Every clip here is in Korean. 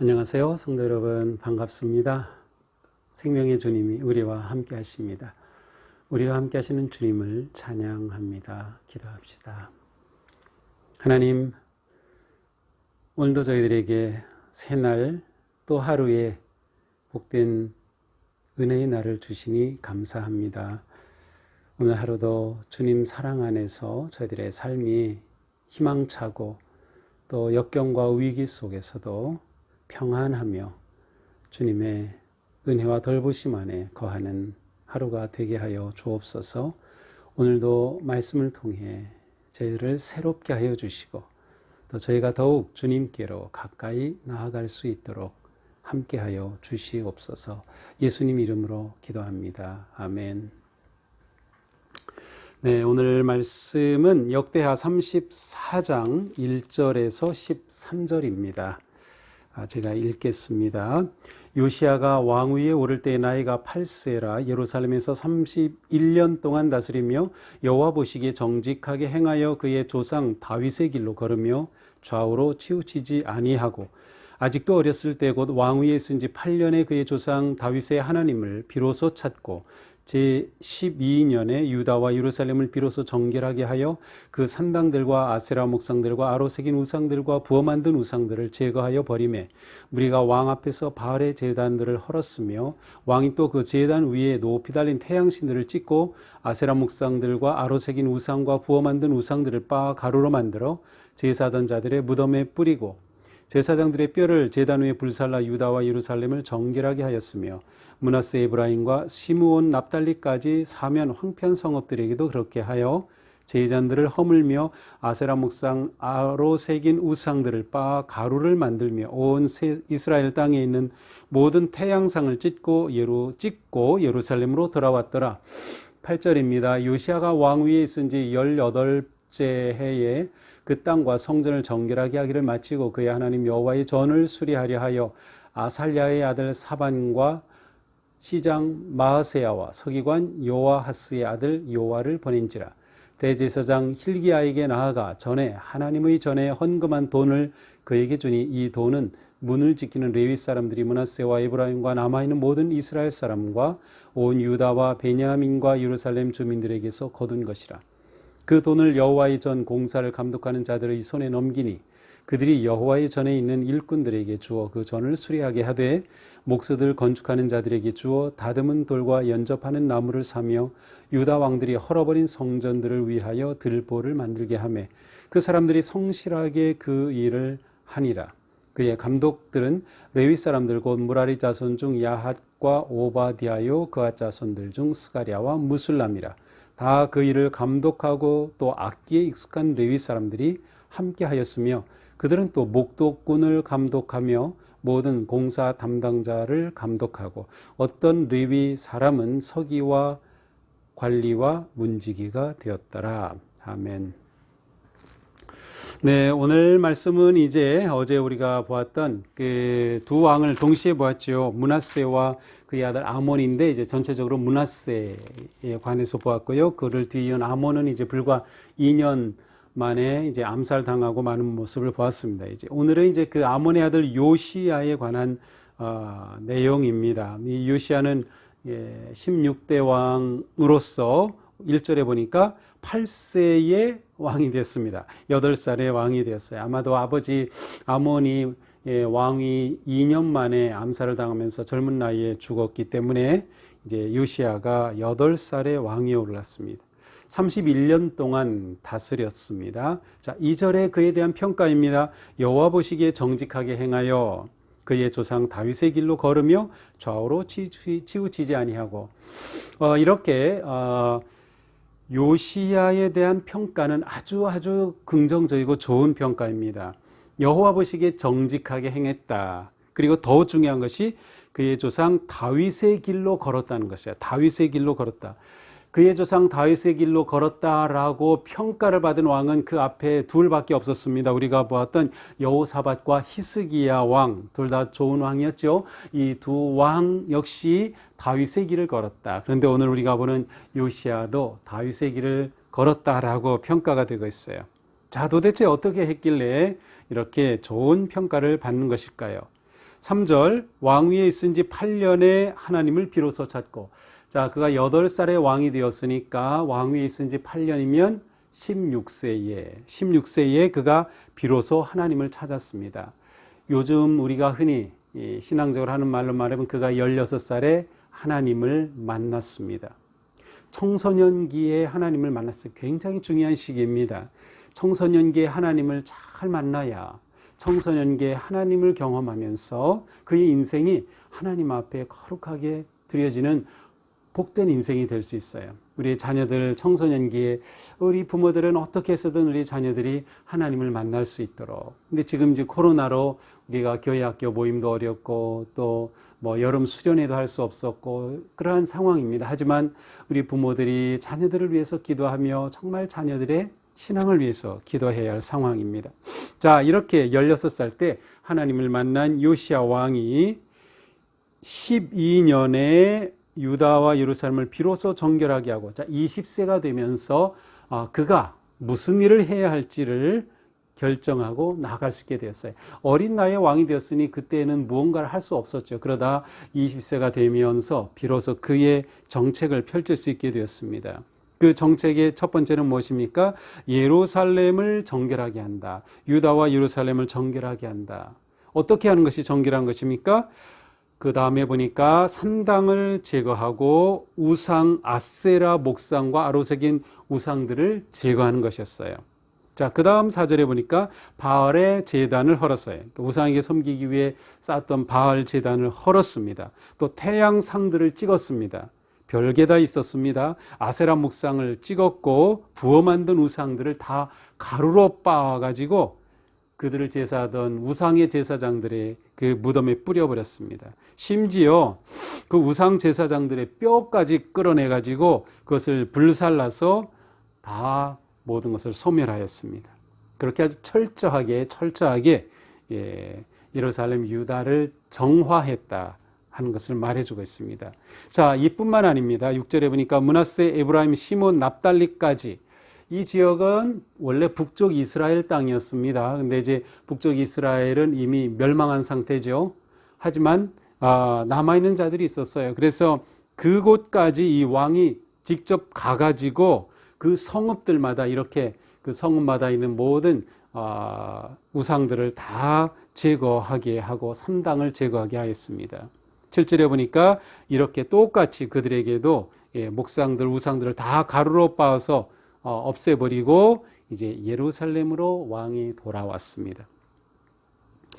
안녕하세요. 성도 여러분, 반갑습니다. 생명의 주님이 우리와 함께 하십니다. 우리와 함께 하시는 주님을 찬양합니다. 기도합시다. 하나님, 오늘도 저희들에게 새날 또 하루에 복된 은혜의 날을 주시니 감사합니다. 오늘 하루도 주님 사랑 안에서 저희들의 삶이 희망차고 또 역경과 위기 속에서도 평안하며 주님의 은혜와 덜보심 안에 거하는 하루가 되게 하여 주옵소서. 오늘도 말씀을 통해 저희를 새롭게 하여 주시고 또 저희가 더욱 주님께로 가까이 나아갈 수 있도록 함께 하여 주시옵소서. 예수님 이름으로 기도합니다. 아멘. 네, 오늘 말씀은 역대하 34장 1절에서 13절입니다. 아, 제가 읽겠습니다. 요시아가 왕위에 오를 때 나이가 8세라 예루살렘에서 31년 동안 다스리며 여호와 보시기에 정직하게 행하여 그의 조상 다윗의 길로 걸으며 좌우로 치우치지 아니하고 아직도 어렸을 때 곧 왕위에 있은 지 8년의 그의 조상 다윗의 하나님을 비로소 찾고 제 12년에 유다와 예루살렘을 비로소 정결하게 하여 그 산당들과 아세라 목상들과 아로 새긴 우상들과 부어 만든 우상들을 제거하여 버림에 우리가 왕 앞에서 바알의 제단들을 헐었으며 왕이 또그 제단 위에 높이 달린 태양신들을 찍고 아세라 목상들과 아로 새긴 우상과 부어 만든 우상들을 빻아 가루로 만들어 제사던 자들의 무덤에 뿌리고 제사장들의 뼈를 제단 위에 불살라 유다와 예루살렘을 정결하게 하였으며 문하세 에브라임과 시므온 납달리까지 사면 황폐한 성읍들에게도 그렇게 하여 제잔들을 허물며 아세라 목상 아로 새긴 우상들을 빻아 가루를 만들며 온 이스라엘 땅에 있는 모든 태양상을 찢고 예루 찢고 예루살렘으로 돌아왔더라. 8절입니다. 요시아가 왕위에 있은 지 18째 해에 그 땅과 성전을 정결하게 하기를 마치고 그의 하나님 여호와의 전을 수리하려 하여 아살랴의 아들 사반과 시장 마하세야와 서기관 요아하스의 아들 요아를 보낸지라. 대제사장 힐기야에게 나아가 전에 하나님의 전에 헌금한 돈을 그에게 주니 이 돈은 문을 지키는 레위 사람들이 문하세와 에브라임과 남아 있는 모든 이스라엘 사람과 온 유다와 베냐민과 예루살렘 주민들에게서 거둔 것이라. 그 돈을 여호와의 전 공사를 감독하는 자들의 손에 넘기니 그들이 여호와의 전에 있는 일꾼들에게 주어 그 전을 수리하게 하되 목수들 건축하는 자들에게 주어 다듬은 돌과 연접하는 나무를 사며 유다 왕들이 헐어버린 성전들을 위하여 들보를 만들게 하매 그 사람들이 성실하게 그 일을 하니라. 그의 감독들은 레위 사람들 곧 무라리 자손 중 야핫과 오바디아요 그아 자손들 중 스가랴와 무술람이라. 다 그 일을 감독하고 또 악기에 익숙한 레위 사람들이 함께 하였으며 그들은 또 목독꾼을 감독하며 모든 공사 담당자를 감독하고 어떤 레위 사람은 서기와 관리와 문지기가 되었더라. 아멘. 네, 오늘 말씀은 이제 어제 우리가 보았던 그 두 왕을 동시에 보았죠. 문하세와 그의 아들 아몬인데 이제 전체적으로 문하세에 관해서 보았고요. 그를 뒤이은 아몬은 이제 불과 2년 만에 이제 암살 당하고 많은 모습을 보았습니다. 이제 오늘은 이제 그 아몬의 아들 요시아에 관한 어, 내용입니다. 이 요시아는 예, 16대 왕으로서 1절에 보니까 8세의 왕이 됐습니다. 8살의 왕이 되었어요. 아마도 아버지 아몬이 예, 왕이 2년 만에 암살을 당하면서 젊은 나이에 죽었기 때문에 이제 요시아가 8살의 왕이 올랐습니다. 31년 동안 다스렸습니다. 자, 2절에 그에 대한 평가입니다. 여호와 보시기에 정직하게 행하여 그의 조상 다윗의 길로 걸으며 좌우로 치우치지 아니하고 어, 이렇게 어, 요시야에 대한 평가는 아주 아주 긍정적이고 좋은 평가입니다. 여호와 보시기에 정직하게 행했다. 그리고 더 중요한 것이 그의 조상 다윗의 길로 걸었다는 것이야. 다윗의 길로 걸었다. 그의 조상 다윗의 길로 걸었다라고 평가를 받은 왕은 그 앞에 둘밖에 없었습니다. 우리가 보았던 여호사밧과 히스기야 왕 둘 다 좋은 왕이었죠. 이 두 왕 역시 다윗의 길을 걸었다. 그런데 오늘 우리가 보는 요시아도 다윗의 길을 걸었다라고 평가가 되고 있어요. 자, 도대체 어떻게 했길래 이렇게 좋은 평가를 받는 것일까요? 3절 왕위에 있은 지 8년에 하나님을 비로소 찾고 자 그가 8살에 왕이 되었으니까 왕위에 있은 지 8년이면 16세에 16세에 그가 비로소 하나님을 찾았습니다. 요즘 우리가 흔히 이 신앙적으로 하는 말로 말하면 그가 16살에 하나님을 만났습니다. 청소년기에 하나님을 만났어요. 굉장히 중요한 시기입니다. 청소년기에 하나님을 잘 만나야 청소년기에 하나님을 경험하면서 그의 인생이 하나님 앞에 거룩하게 드려지는 복된 인생이 될 수 있어요. 우리 자녀들 청소년기에 우리 부모들은 어떻게 해서든 우리 자녀들이 하나님을 만날 수 있도록. 근데 지금 이제 코로나로 우리가 교회 학교 모임도 어렵고 또 뭐 여름 수련회도 할 수 없었고 그러한 상황입니다. 하지만 우리 부모들이 자녀들을 위해서 기도하며 정말 자녀들의 신앙을 위해서 기도해야 할 상황입니다. 자, 이렇게 16살 때 하나님을 만난 요시아 왕이 12년에 유다와 예루살렘을 비로소 정결하게 하고 자 20세가 되면서 어, 그가 무슨 일을 해야 할지를 결정하고 나갈 수 있게 되었어요. 어린 나이에 왕이 되었으니 그때는 무언가를 할 수 없었죠. 그러다 20세가 되면서 비로소 그의 정책을 펼칠 수 있게 되었습니다. 그 정책의 첫 번째는 무엇입니까? 예루살렘을 정결하게 한다. 유다와 예루살렘을 정결하게 한다. 어떻게 하는 것이 정결한 것입니까? 그 다음에 보니까 산당을 제거하고 우상 아세라 목상과 아로색인 우상들을 제거하는 것이었어요. 자, 그 다음 사절에 보니까 바알의 재단을 헐었어요. 우상에게 섬기기 위해 쌓았던 바알 재단을 헐었습니다. 또 태양상들을 찍었습니다. 별게 다 있었습니다. 아세라 목상을 찍었고 부어 만든 우상들을 다 가루로 빻아가지고 그들을 제사하던 우상의 제사장들의 그 무덤에 뿌려버렸습니다. 심지어 그 우상 제사장들의 뼈까지 끌어내가지고 그것을 불살라서 다 모든 것을 소멸하였습니다. 그렇게 아주 철저하게 철저하게 예, 예루살렘 유다를 정화했다 하는 것을 말해주고 있습니다. 자, 이뿐만 아닙니다. 6절에 보니까 문하세, 에브라임, 시몬, 납달리까지 이 지역은 원래 북쪽 이스라엘 땅이었습니다. 근데 이제 북쪽 이스라엘은 이미 멸망한 상태죠. 하지만 아, 남아 있는 자들이 있었어요. 그래서 그곳까지 이 왕이 직접 가가지고 그 성읍들마다 이렇게 그 성읍마다 있는 모든 아, 우상들을 다 제거하게 하고 산당을 제거하게 하였습니다. 7절에 보니까 이렇게 똑같이 그들에게도 예, 목상들, 우상들을 다 가루로 빻아서 어, 없애버리고 이제 예루살렘으로 왕이 돌아왔습니다.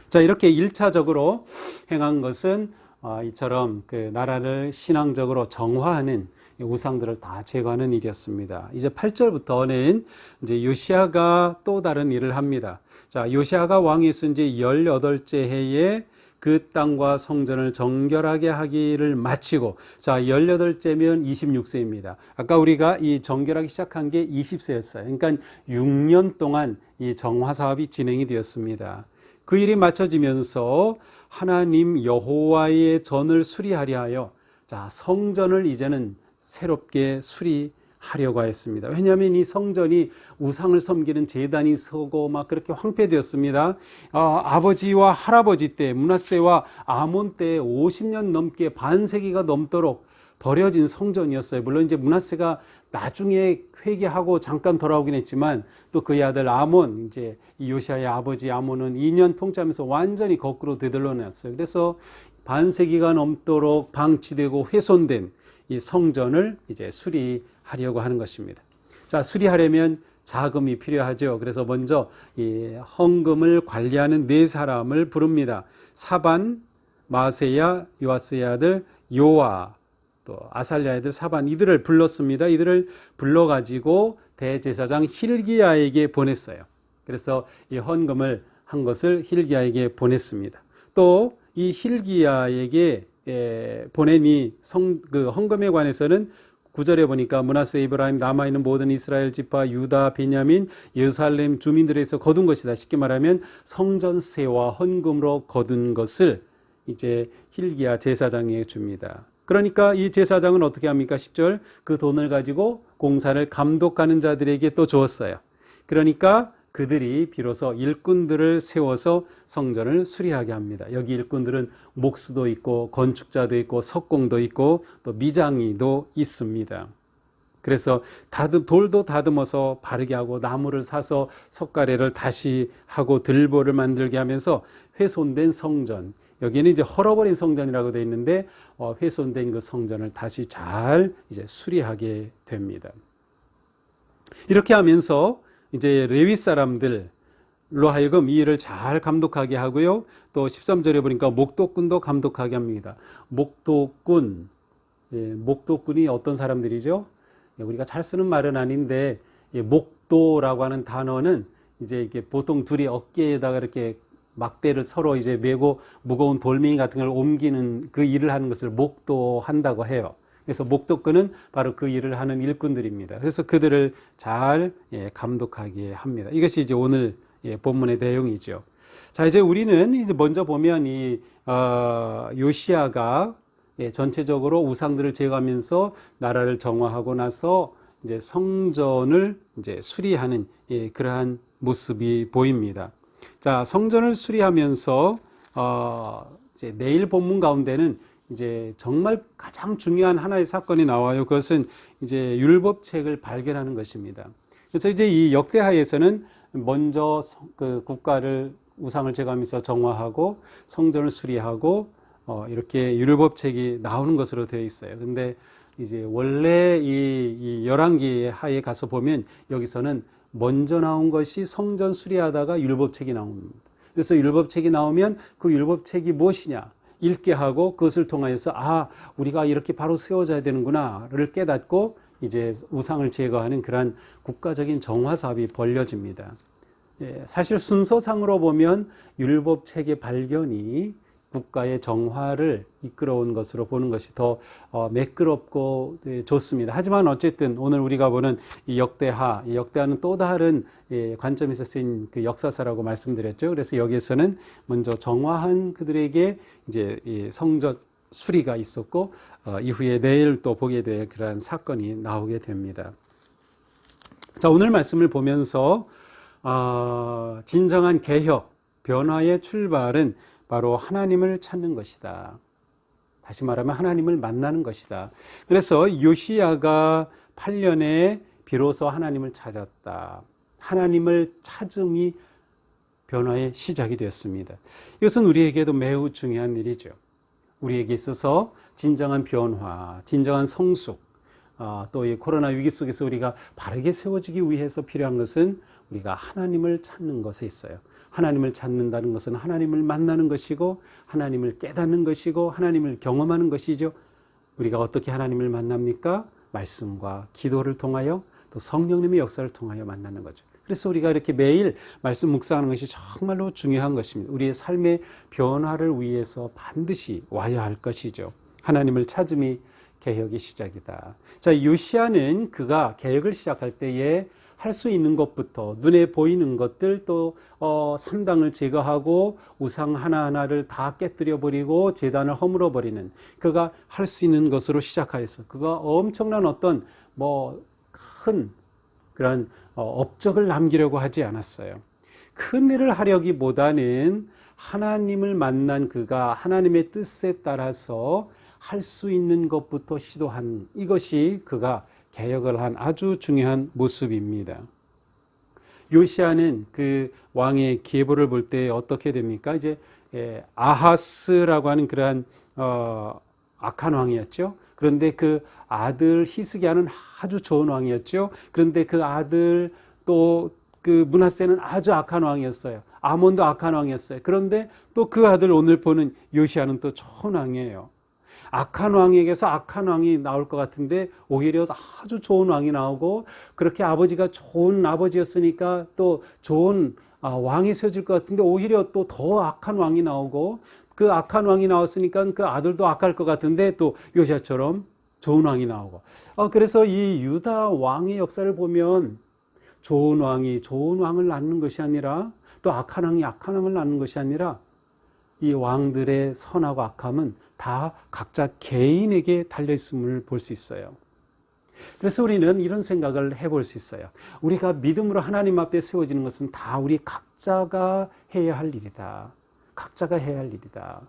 자, 이렇게 1차적으로 행한 것은 어, 이처럼 그 나라를 신앙적으로 정화하는 우상들을 다 제거하는 일이었습니다. 이제 8절부터는 이제 요시아가 또 다른 일을 합니다. 자, 요시아가 왕이 있은 지 18째 해에 그 땅과 성전을 정결하게 하기를 마치고 자 18째면 26세입니다. 아까 우리가 이 정결하기 시작한 게 20세였어요. 그러니까 6년 동안 이 정화 사업이 진행이 되었습니다. 그 일이 마쳐지면서 하나님 여호와의 전을 수리하려 하여 자 성전을 이제는 새롭게 수리 하려고 했습니다. 왜냐하면 이 성전이 우상을 섬기는 재단이 서고 막 그렇게 황폐되었습니다. 어, 아버지와 할아버지 때 문하세와 아몬 때 50년 넘게 반세기가 넘도록 버려진 성전이었어요. 물론 이제 문하세가 나중에 회개하고 잠깐 돌아오긴 했지만 또 그의 아들 아몬 이제 이 요시아의 아버지 아몬은 2년 통치하면서 완전히 거꾸로 되돌려놨어요. 그래서 반세기가 넘도록 방치되고 훼손된 이 성전을 이제 수리 하려고 하는 것입니다. 자, 수리하려면 자금이 필요하죠. 그래서 먼저 이 헌금을 관리하는 네 사람을 부릅니다. 사반, 마세야, 요아스의 아들 요아, 또 아살랴의 아들 사반 이들을 불렀습니다. 이들을 불러 가지고 대제사장 힐기야에게 보냈어요. 그래서 이 헌금을 한 것을 힐기야에게 보냈습니다. 또 이 힐기야에게 예, 보내니 성, 그 헌금에 관해서는 구절에 보니까 문하세 이브라임 남아 있는 모든 이스라엘 지파 유다 베냐민 예루살렘 주민들에서 거둔 것이다. 쉽게 말하면 성전세와 헌금으로 거둔 것을 이제 힐기야 제사장에게 줍니다. 그러니까 이 제사장은 어떻게 합니까? 10절 그 돈을 가지고 공사를 감독하는 자들에게 또 주었어요. 그러니까 그들이 비로소 일꾼들을 세워서 성전을 수리하게 합니다. 여기 일꾼들은 목수도 있고 건축자도 있고 석공도 있고 또 미장이도 있습니다. 그래서 다듬 돌도 다듬어서 바르게 하고 나무를 사서 석가래를 다시 하고 들보를 만들게 하면서 훼손된 성전 여기는 이제 헐어버린 성전이라고 되어 있는데 어, 훼손된 그 성전을 다시 잘 이제 수리하게 됩니다. 이렇게 하면서 이제 레위 사람들로 하여금 이 일을 잘 감독하게 하고요. 또 13절에 보니까 목도꾼도 감독하게 합니다. 목도꾼, 예, 목도꾼이 어떤 사람들이죠? 예, 우리가 잘 쓰는 말은 아닌데 예, 목도라고 하는 단어는 이제 이게 보통 둘이 어깨에다가 이렇게 막대를 서로 이제 메고 무거운 돌멩이 같은 걸 옮기는 그 일을 하는 것을 목도한다고 해요. 그래서 목도꾼은 바로 그 일을 하는 일꾼들입니다. 그래서 그들을 잘 예, 감독하게 합니다. 이것이 이제 오늘 예, 본문의 내용이죠. 자 이제 우리는 이제 먼저 보면 이 어, 요시아가 예, 전체적으로 우상들을 제거하면서 나라를 정화하고 나서 이제 성전을 이제 수리하는 예, 그러한 모습이 보입니다. 자 성전을 수리하면서 어, 이제 내일 본문 가운데는 이제 정말 가장 중요한 하나의 사건이 나와요. 그것은 이제 율법책을 발견하는 것입니다. 그래서 이제 이 역대하에서는 먼저 그 국가를 우상을 제거하면서 정화하고 성전을 수리하고 어 이렇게 율법책이 나오는 것으로 되어 있어요. 근데 이제 원래 이, 이 열왕기 하에 가서 보면 여기서는 먼저 나온 것이 성전 수리하다가 율법책이 나옵니다. 그래서 율법책이 나오면 그 율법책이 무엇이냐? 읽게 하고 그것을 통하여서 아 우리가 이렇게 바로 세워져야 되는구나를 깨닫고 이제 우상을 제거하는 그러한 국가적인 정화 사업이 벌려집니다. 예, 사실 순서상으로 보면 율법 체계 발견이 국가의 정화를 이끌어온 것으로 보는 것이 더 어, 매끄럽고 네, 좋습니다. 하지만 어쨌든 오늘 우리가 보는 이 역대하, 이 역대하는 또 다른 예, 관점에서 쓰인 그 역사사라고 말씀드렸죠. 그래서 여기에서는 먼저 정화한 그들에게 이제 이 성전 수리가 있었고 어, 이후에 내일 또 보게 될 그러한 사건이 나오게 됩니다. 자 오늘 말씀을 보면서 어, 진정한 개혁, 변화의 출발은 바로 하나님을 찾는 것이다. 다시 말하면 하나님을 만나는 것이다. 그래서 요시야가 8년에 비로소 하나님을 찾았다. 하나님을 찾음이 변화의 시작이 되었습니다. 이것은 우리에게도 매우 중요한 일이죠. 우리에게 있어서 진정한 변화, 진정한 성숙, 어, 또이 코로나 위기 속에서 우리가 바르게 세워지기 위해서 필요한 것은 우리가 하나님을 찾는 것에 있어요. 하나님을 찾는다는 것은 하나님을 만나는 것이고 하나님을 깨닫는 것이고 하나님을 경험하는 것이죠. 우리가 어떻게 하나님을 만납니까? 말씀과 기도를 통하여 또 성령님의 역사를 통하여 만나는 거죠. 그래서 우리가 이렇게 매일 말씀 묵상하는 것이 정말로 중요한 것입니다. 우리의 삶의 변화를 위해서 반드시 와야 할 것이죠. 하나님을 찾음이 개혁의 시작이다. 자, 요시아는 그가 개혁을 시작할 때에 할 수 있는 것부터 눈에 보이는 것들 또 어, 산당을 제거하고 우상 하나하나를 다 깨뜨려 버리고 재단을 허물어 버리는 그가 할 수 있는 것으로 시작하였어. 그가 엄청난 어떤 뭐 큰 그런 어, 업적을 남기려고 하지 않았어요. 큰 일을 하려기보다는 하나님을 만난 그가 하나님의 뜻에 따라서 할 수 있는 것부터 시도한 이것이 그가 개혁을 한 아주 중요한 모습입니다. 요시아는 그 왕의 계보를 볼 때 어떻게 됩니까? 이제 예, 아하스라고 하는 그러한 어, 악한 왕이었죠. 그런데 그 아들 히스기야는 아주 좋은 왕이었죠. 그런데 그 아들 또 그 문하세는 아주 악한 왕이었어요. 아몬도 악한 왕이었어요. 그런데 또 그 아들 오늘 보는 요시아는 또 좋은 왕이에요. 악한 왕에게서 악한 왕이 나올 것 같은데 오히려 아주 좋은 왕이 나오고 그렇게 아버지가 좋은 아버지였으니까 또 좋은 아, 왕이 세워질 것 같은데 오히려 또 더 악한 왕이 나오고 그 악한 왕이 나왔으니까 그 아들도 악할 것 같은데 또 요시아처럼 좋은 왕이 나오고. 어, 그래서 이 유다 왕의 역사를 보면 좋은 왕이 좋은 왕을 낳는 것이 아니라 또 악한 왕이 악한 왕을 낳는 것이 아니라 이 왕들의 선하고 악함은 다 각자 개인에게 달려 있음을 볼 수 있어요. 그래서 우리는 이런 생각을 해볼 수 있어요. 우리가 믿음으로 하나님 앞에 세워지는 것은 다 우리 각자가 해야 할 일이다. 각자가 해야 할 일이다.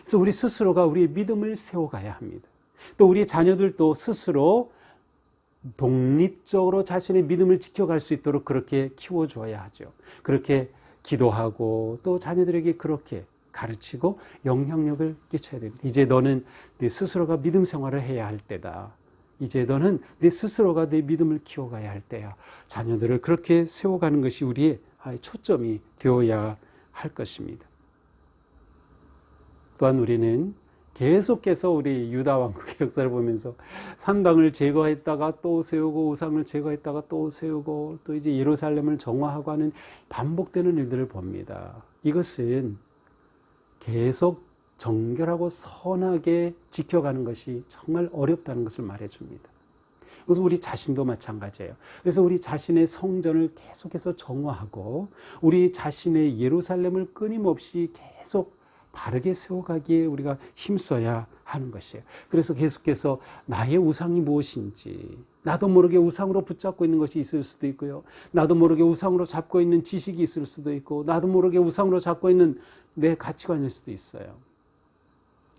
그래서 우리 스스로가 우리의 믿음을 세워가야 합니다. 또 우리 자녀들도 스스로 독립적으로 자신의 믿음을 지켜갈 수 있도록 그렇게 키워주어야 하죠. 그렇게 기도하고 또 자녀들에게 그렇게 가르치고 영향력을 끼쳐야 됩니다. 이제 너는 네 스스로가 믿음 생활을 해야 할 때다. 이제 너는 네 스스로가 내 믿음을 키워가야 할 때야. 자녀들을 그렇게 세워가는 것이 우리의 초점이 되어야 할 것입니다. 또한 우리는 계속해서 우리 유다 왕국의 역사를 보면서 산당을 제거했다가 또 세우고 우상을 제거했다가 또 세우고 또 이제 예루살렘을 정화하고 하는 반복되는 일들을 봅니다. 이것은 계속 정결하고 선하게 지켜가는 것이 정말 어렵다는 것을 말해줍니다. 그래서 우리 자신도 마찬가지예요. 그래서 우리 자신의 성전을 계속해서 정화하고 우리 자신의 예루살렘을 끊임없이 계속 바르게 세워가기에 우리가 힘써야 하는 것이에요. 그래서 계속해서 나의 우상이 무엇인지, 나도 모르게 우상으로 붙잡고 있는 것이 있을 수도 있고요. 나도 모르게 우상으로 잡고 있는 지식이 있을 수도 있고, 나도 모르게 우상으로 잡고 있는 내 가치관일 수도 있어요.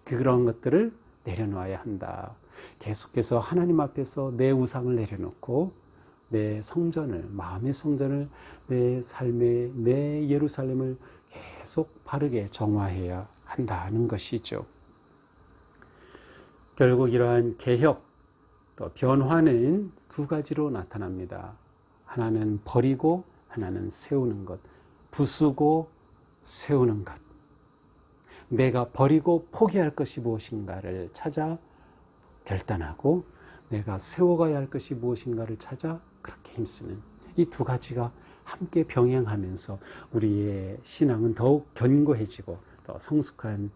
그런 것들을 내려놓아야 한다. 계속해서 하나님 앞에서 내 우상을 내려놓고 내 성전을, 마음의 성전을, 내 삶의, 내 예루살렘을 계속 바르게 정화해야 한다는 것이죠. 결국 이러한 개혁, 또 변화는 두 가지로 나타납니다. 하나는 버리고, 하나는 세우는 것. 부수고, 세우는 것. 내가 버리고 포기할 것이 무엇인가를 찾아 결단하고, 내가 세워가야 할 것이 무엇인가를 찾아 그렇게 힘쓰는 이 두 가지가 함께 병행하면서 우리의 신앙은 더욱 견고해지고 더 성숙한 예,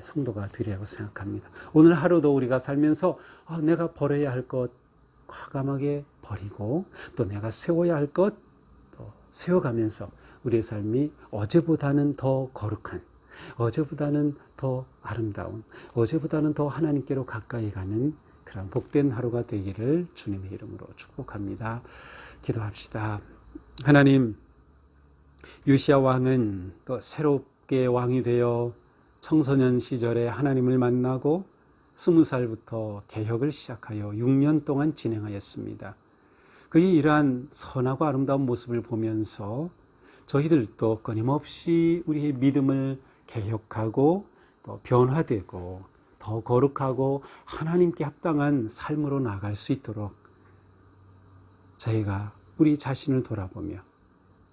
성도가 되리라고 생각합니다. 오늘 하루도 우리가 살면서 아, 내가 버려야 할 것 과감하게 버리고 또 내가 세워야 할것 세워가면서 우리의 삶이 어제보다는 더 거룩한 어제보다는 더 아름다운 어제보다는 더 하나님께로 가까이 가는 그런 복된 하루가 되기를 주님의 이름으로 축복합니다. 기도합시다. 하나님, 유시아 왕은 또 새롭게 왕이 되어 청소년 시절에 하나님을 만나고 스무 살부터 개혁을 시작하여 6년 동안 진행하였습니다. 그의 이러한 선하고 아름다운 모습을 보면서 저희들도 끊임없이 우리의 믿음을 개혁하고 또 변화되고 더 거룩하고 하나님께 합당한 삶으로 나갈 수 있도록 저희가 우리 자신을 돌아보며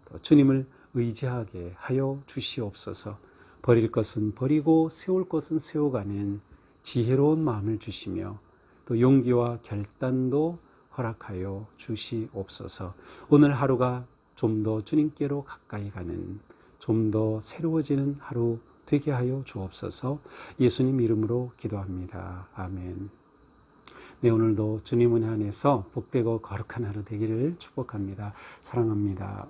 또 주님을 의지하게 하여 주시옵소서 버릴 것은 버리고 세울 것은 세워가는 지혜로운 마음을 주시며 또 용기와 결단도 허락하여 주시옵소서 오늘 하루가 좀 더 주님께로 가까이 가는 좀 더 새로워지는 하루 되게 하여 주옵소서 예수님 이름으로 기도합니다. 아멘. 네, 오늘도 주님 은혜 안에서 복되고 거룩한 하루 되기를 축복합니다. 사랑합니다.